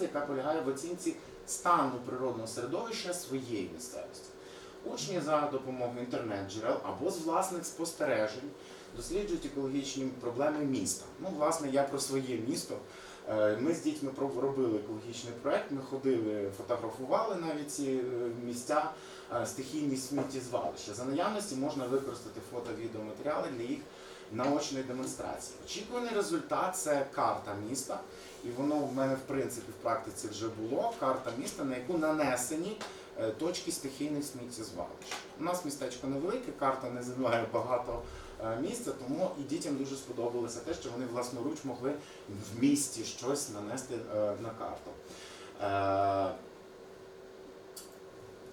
експертиза, яка полягає в оцінці стану природного середовища своєї місцевості. Учні за допомогою інтернет-джерел або з власних спостережень досліджують екологічні проблеми міста. Ну, власне, я про своє місто. Е, Ми з дітьми робили екологічний проект, ми ходили, фотографували навіть ці е, місця, е, стихійні сміттєзвалища. За наявності можна використати фото-відеоматеріали для їх наочної демонстрації. Очікуваний результат це карта міста, і воно в мене в принципі в практиці вже було. Карта міста, на яку нанесені е, точки стихійних сміттєзвалищ. У нас містечко невелике, карта не займає багато е, місця, тому і дітям дуже сподобалося те, що вони власноруч могли в місті щось нанести е, на карту.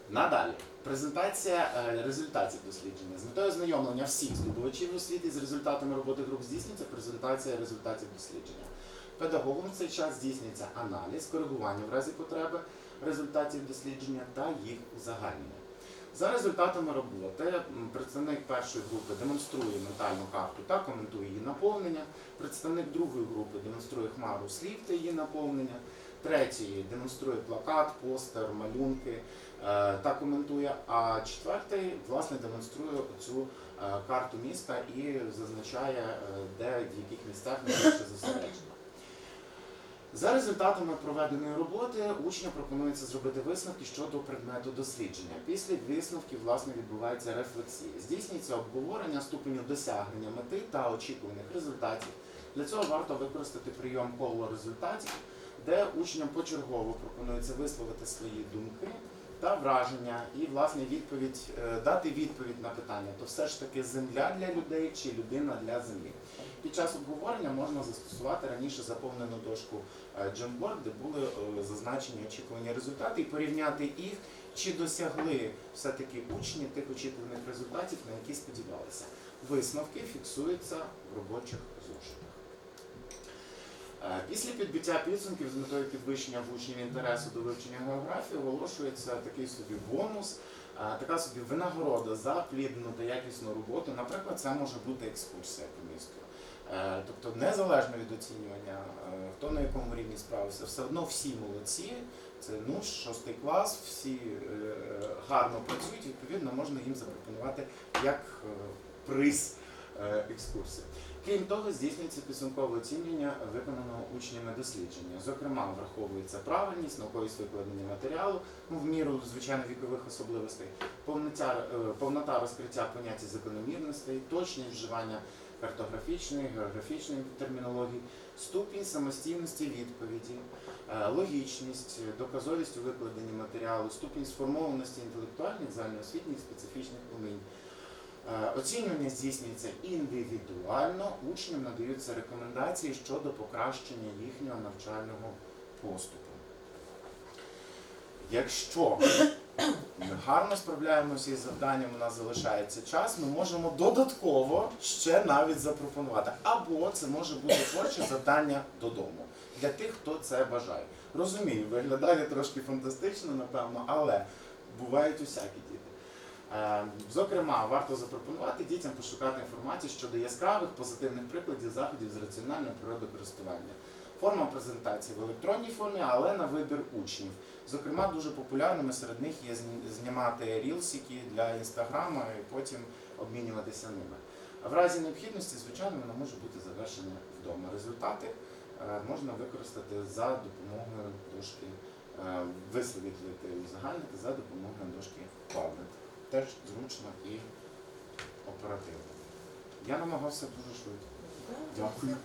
Надалі. Презентація е, результатів дослідження. З метою ознайомлення всіх здобувачів освіти з результатами роботи груп здійснюється презентація результатів дослідження. Педагогом в цей час здійснюється аналіз, коригування в разі потреби результатів дослідження та їх узагальнення. За результатами роботи представник першої групи демонструє ментальну карту та коментує її наповнення. Представник другої групи демонструє хмару слів та її наповнення. Третій демонструє плакат, постер, малюнки е, та коментує. А четвертий власне демонструє цю е, карту міста і зазначає, е, де в яких місцях найбільше зосереджено. За результатами проведеної роботи учням пропонується зробити висновки щодо предмету дослідження. Після висновків власне відбувається рефлексія. Здійснюється обговорення ступеню досягнення мети та очікуваних результатів. Для цього варто використати прийом коло результатів, де учням почергово пропонується висловити свої думки та враження і власне відповідь е, дати відповідь на питання: то все ж таки земля для людей чи людина для землі. Під час обговорення можна застосувати раніше заповнену дошку е, Jamboard, де були е, зазначені очікувані результати, і порівняти їх, чи досягли все-таки учні тих очікуваних результатів, на які сподівалися. Висновки фіксуються в робочих зошитах. Е, Після підбиття підсумків з метою підвищення в учнів інтересу до вивчення географії оголошується такий собі бонус, е, така собі винагорода за плідну та якісну роботу. Наприклад, це може бути екскурсія по місту. Е, Тобто, незалежно від оцінювання, хто на якому рівні справився, все одно всі молодці. Це ну шостий клас, всі гарно працюють. Відповідно, можна їм запропонувати як приз е, екскурсії. Крім того, здійснюється підсумкове оцінювання виконаного учнями дослідження. Зокрема, враховується правильність, науковість викладення матеріалу, ну, в міру звичайно вікових особливостей, повнота, е, повнота розкриття понять і закономірностей, точність вживання картографічної, географічної термінології, ступінь самостійності відповіді, е, логічність, доказовість у викладенні матеріалу, ступінь сформованості інтелектуальних, загальноосвітніх, специфічних умінь. Е, Оцінювання здійснюється індивідуально, учням надаються рекомендації щодо покращення їхнього навчального поступу. Якщо ми гарно справляємося із завданням, у нас залишається час, ми можемо додатково ще навіть запропонувати. Або це може бути творче завдання додому для тих, хто це бажає. Розумію, виглядає трошки фантастично, напевно, але бувають усякі діти. Е, Зокрема, варто запропонувати дітям пошукати інформацію щодо яскравих позитивних прикладів заходів з раціонального природокористування. Форма презентації в електронній формі, але на вибір учнів. Зокрема, дуже популярними серед них є зні- знімати рілсики для інстаграма і потім обмінюватися ними. А в разі необхідності, звичайно, воно може бути завершене вдома. Результати е, можна використати за допомогою дошки, е, висвітлити узагальнити за допомогою дошки. Теж зручно і оперативно. Я намагався дуже швидко. Дякую.